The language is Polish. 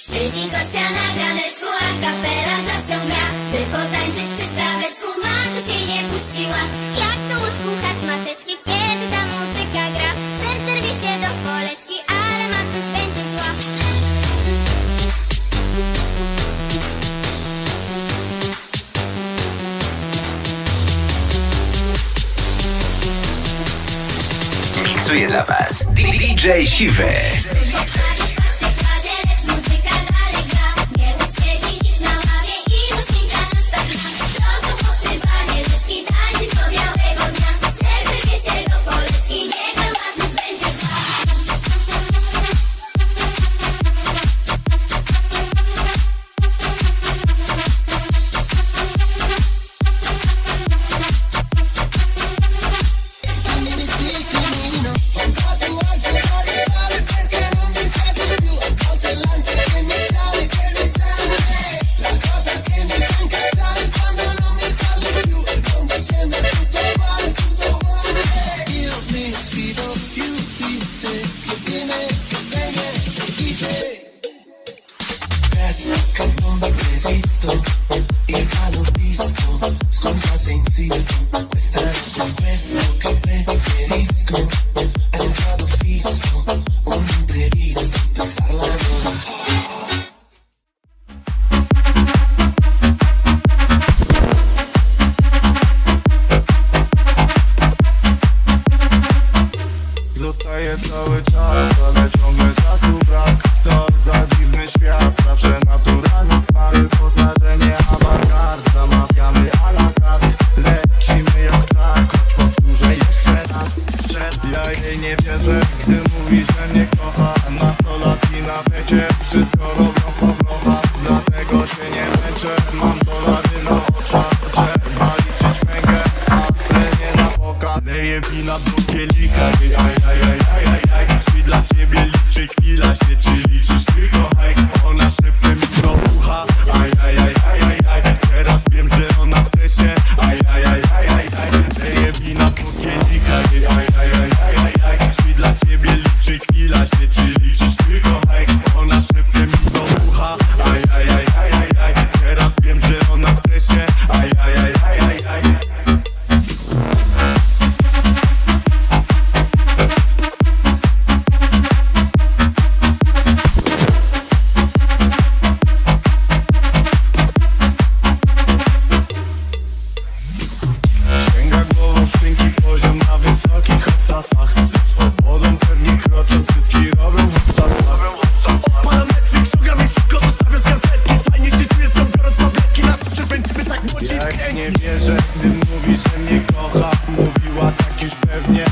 Siedzi Zosia na ganeczku, a kapela zawsze gra. By potańczyć przy staweczku, matu się nie puściła. Jak tu usłuchać mateczki, kiedy ta muzyka gra? Serce rwie się do poleczki, ale matuś będzie zła. Miksuje dla Was. DJ Siwy. Cały czas, ale ciągle czasu brak. Co za dziwny świat, zawsze naturalny smak nie wierzę, gdy mówi, że mnie kocha. Nastolatki na wiecie, wszystko robią po grochach Dlatego się nie męczę, mam dolary na oczach. Trzeba liczyć mękę, ale nie na pokaz Leję wina do kielicha, wie, że gdy mówi, że mnie kocha. Mówiła tak już pewnie